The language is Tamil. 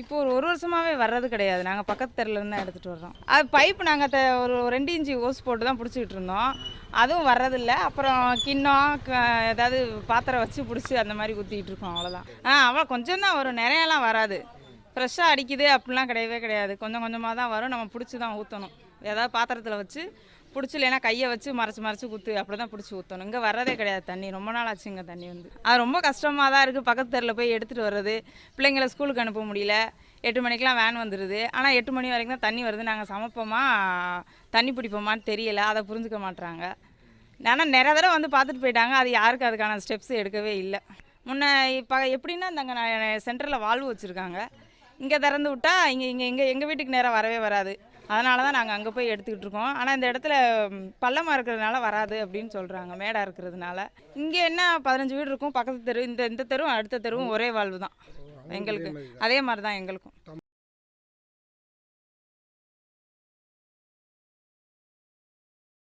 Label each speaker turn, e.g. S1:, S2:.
S1: இப்போ ஒரு ஒரு வருஷமாவே வர்றது கிடையாது. நாங்கள் பக்கத்து தெருல இருந்து தான் எடுத்துகிட்டு வர்றோம். அது பைப் நாங்கள் ஒரு ரெண்டு இன்ச்சு ஓஸ் போட்டு தான் பிடிச்சிக்கிட்டு இருந்தோம். அதுவும் வர்றதில்ல. அப்புறம் கிண்ணம் ஏதாவது பாத்திரம் வச்சு பிடிச்சி அந்த மாதிரி ஊற்றிக்கிட்டு இருக்கோம். அவ்வளோதான் ஆ அவ்வளோ கொஞ்சம் தான் வரும். நிறையெல்லாம் வராது. ஃப்ரெஷ்ஷாக அடிக்குது அப்படிலாம் கிடையவே கிடையாது. கொஞ்சம் கொஞ்சமாக தான் வரும். நம்ம பிடிச்சி தான் ஊற்றணும் ஏதாவது பாத்திரத்தில் வச்சு பிடிச்சி இல்லைன்னா கையை வச்சு மறைச்சி மறைச்சி ஊற்று அப்படி தான் பிடிச்சி ஊற்றணும் இங்கே வர்றதே கிடையாது தண்ணி. ரொம்ப நாள் ஆச்சு இங்கே தண்ணி வந்து. அது ரொம்ப கஷ்டமாக தான் இருக்குது பக்கத்து தெருவில் போய் எடுத்துகிட்டு வர்றது. பிள்ளைங்கள ஸ்கூலுக்கு அனுப்ப முடியல. எட்டு மணிக்கெலாம் வேன் வந்துடுது ஆனால் எட்டு மணி வரைக்கும் தான் தண்ணி வருது. நாங்கள் சமைப்போமா தண்ணி பிடிப்போமான்னு தெரியல. அதை புரிஞ்சுக்க மாட்றாங்க. ஆனால் நிறைய தடவை வந்து பார்த்துட்டு போயிட்டாங்க. அது யாருக்கு அதுக்கான ஸ்டெப்ஸ் எடுக்கவே இல்லை. முன்ன இப்போ எப்படின்னா இந்த சென்டரில் வால்வு வச்சுருக்காங்க. இங்கே திறந்து விட்டா இங்கே இங்கே இங்கே எங்கள் வீட்டுக்கு நேராக வரவே வராது. அதனால தான் நாங்கள் அங்கே போய் எடுத்துக்கிட்டு இருக்கோம். ஆனால் இந்த இடத்துல பள்ளமாக இருக்கிறதுனால வராது அப்படின்னு சொல்கிறாங்க மேடாக இருக்கிறதுனால. இங்கே என்ன பதினஞ்சு வீடு இருக்கும் பக்கத்து தெரு இந்த இந்த தெருவும் அடுத்த தெருவும் ஒரே வாழ்வு தான் எங்களுக்கு அதே மாதிரி தான் எங்களுக்கும்.